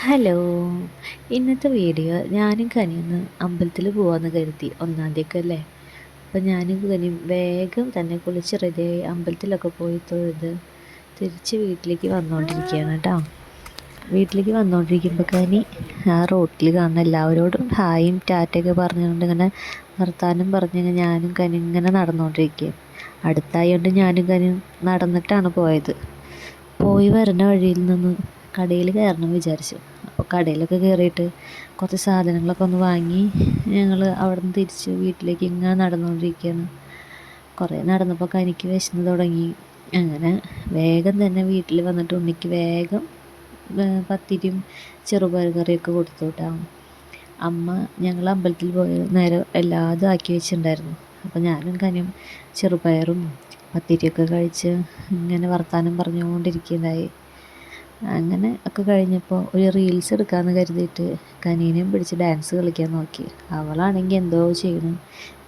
Hello. ഇന്നത്തെ video ഞാനും കനിയൊന്ന് അമ്പലത്തിൽ പോകാമെന്ന് കരുതി ഒന്നാം തീയതി അല്ലേ? അപ്പം ഞാനും കനിയും വേഗം തന്നെ കുളിച്ച് റെഡിയായി അമ്പലത്തിലൊക്കെ പോയി തൊഴുത് തിരിച്ച് വീട്ടിലേക്ക് വന്നുകൊണ്ടിരിക്കുകയാണ് കേട്ടോ. വീട്ടിലേക്ക് വന്നുകൊണ്ടിരിക്കുമ്പോൾ കനി ആ റോട്ടിൽ കാണുന്ന എല്ലാവരോടും ഹായും ടാറ്റയൊക്കെ പറഞ്ഞുകൊണ്ട് ഇങ്ങനെ വർത്താനം പറഞ്ഞ് ഞാനും കനി ഇങ്ങനെ നടന്നുകൊണ്ടിരിക്കുകയും അടുത്തായതുകൊണ്ട് ഞാനും കനിയും നടന്നിട്ടാണ് പോയത്. പോയി വരുന്ന വഴിയിൽ നിന്ന് കടയിൽ കയറണം വിചാരിച്ചു. അപ്പോൾ കടയിലൊക്കെ കയറിയിട്ട് കുറച്ച് സാധനങ്ങളൊക്കെ ഒന്ന് വാങ്ങി ഞങ്ങൾ അവിടെ നിന്ന് തിരിച്ച് വീട്ടിലേക്ക് ഇങ്ങനെ നടന്നുകൊണ്ടിരിക്കുകയാണ്. കുറേ നടന്നപ്പോൾ കനിക്ക് വിശന്ന് തുടങ്ങി. അങ്ങനെ വേഗം തന്നെ വീട്ടിൽ വന്നിട്ട് ഉണ്ണിക്ക് വേഗം പത്തിരിയും ചെറുപയർ കറിയൊക്കെ കൊടുത്തു അമ്മ ഞങ്ങൾ അമ്പലത്തിൽ പോയ നേരം എല്ലാതും ആക്കി വെച്ചിട്ടുണ്ടായിരുന്നു. അപ്പോൾ ഞാനും കനിയും ചെറുപയറും പത്തിരിയൊക്കെ കഴിച്ച് ഇങ്ങനെ വർത്താനം പറഞ്ഞുകൊണ്ടിരിക്കുകയുണ്ടായി. അങ്ങനെ ഒക്കെ കഴിഞ്ഞപ്പോൾ ഒരു റീൽസ് എടുക്കാമെന്ന് കരുതിയിട്ട് കനീനയും പിടിച്ച് ഡാൻസ് കളിക്കാൻ നോക്കി. അവളാണെങ്കിൽ എന്തോ ചെയ്യണം.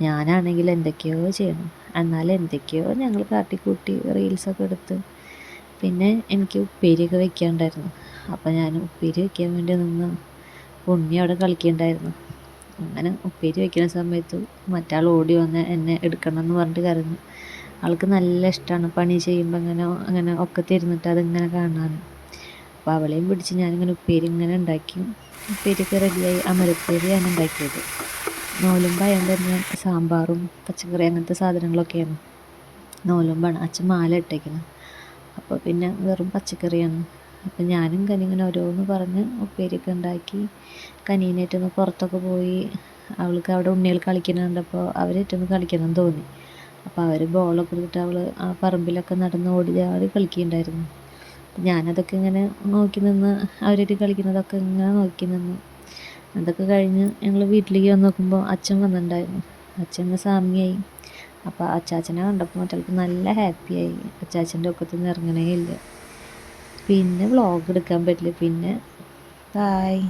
ഞാനാണെങ്കിൽ എന്തൊക്കെയോ ചെയ്യണം. എന്നാൽ എന്തൊക്കെയോ ഞങ്ങൾ കാട്ടിക്കൂട്ടി റീൽസൊക്കെ എടുത്ത്. പിന്നെ എനിക്ക് ഉപ്പേരിയൊക്കെ വെക്കാണ്ടായിരുന്നു. അപ്പോൾ ഞാൻ ഉപ്പേരി വെക്കാൻ വേണ്ടി നിന്ന് ഉണ്ണി അവിടെ കളിക്കണ്ടായിരുന്നു. അങ്ങനെ ഉപ്പേരി വെക്കുന്ന സമയത്ത് മറ്റാൾ ഓടി വന്ന് എന്നെ എടുക്കണം എന്ന് പറഞ്ഞിട്ട് കരഞ്ഞു. ആൾക്ക് നല്ല ഇഷ്ടമാണ് പണി ചെയ്യുമ്പോൾ അങ്ങനെ അങ്ങനെ ഒക്കെ തിരുന്നിട്ട് അതിങ്ങനെ കാണാൻ. അപ്പോൾ അവളെയും പിടിച്ച് ഞാനിങ്ങനെ ഉപ്പേരി ഇങ്ങനെ ഉണ്ടാക്കി. ഉപ്പേരിയൊക്കെ റെഡിയായി അമരപ്പേരിയാണ് ഉണ്ടാക്കിയത്. നോലുമ്പായത് തന്നെ സാമ്പാറും പച്ചക്കറി അങ്ങനത്തെ സാധനങ്ങളൊക്കെയാണ് നോലുമ്പാണ്. അച്ഛൻ മാല ഇട്ടേക്കുന്നത് അപ്പോൾ പിന്നെ വെറും പച്ചക്കറിയാണ്. അപ്പം ഞാനും കനിങ്ങനെ ഓരോന്ന് പറഞ്ഞ് ഉപ്പേരിയൊക്കെ ഉണ്ടാക്കി. കനീനായിട്ടൊന്ന് പുറത്തൊക്കെ പോയി. അവൾക്ക് അവിടെ ഉണ്ണികൾ കളിക്കുന്നുണ്ടപ്പോൾ അവരേറ്റൊന്ന് കളിക്കണം തോന്നി. അപ്പോൾ അവർ ബോളൊക്കെ എടുത്തിട്ട് അവൾ ആ പറമ്പിലൊക്കെ നടന്ന് ഓടി ചാടി കളിക്കുന്നുണ്ടായിരുന്നു ഞാനതൊക്കെ ഇങ്ങനെ നോക്കി നിന്ന് അവരായിട്ട് കളിക്കുന്നതൊക്കെ ഇങ്ങനെ നോക്കി നിന്ന്. അതൊക്കെ കഴിഞ്ഞ് ഞങ്ങൾ വീട്ടിലേക്ക് വന്ന് നോക്കുമ്പോൾ അച്ഛൻ വന്നിട്ടുണ്ടായിരുന്നു. അച്ഛൻ സാമിയായി അപ്പോൾ അച്ചാച്ചനെ കണ്ടപ്പോൾ മറ്റൾക്ക് നല്ല ഹാപ്പിയായി അച്ചാച്ചന്റെ ഒക്കത്തു നിന്ന് ഇറങ്ങണേ ഇല്ല. പിന്നെ വ്ളോഗ് എടുക്കാൻ പറ്റില്ല. പിന്നെ ബായ്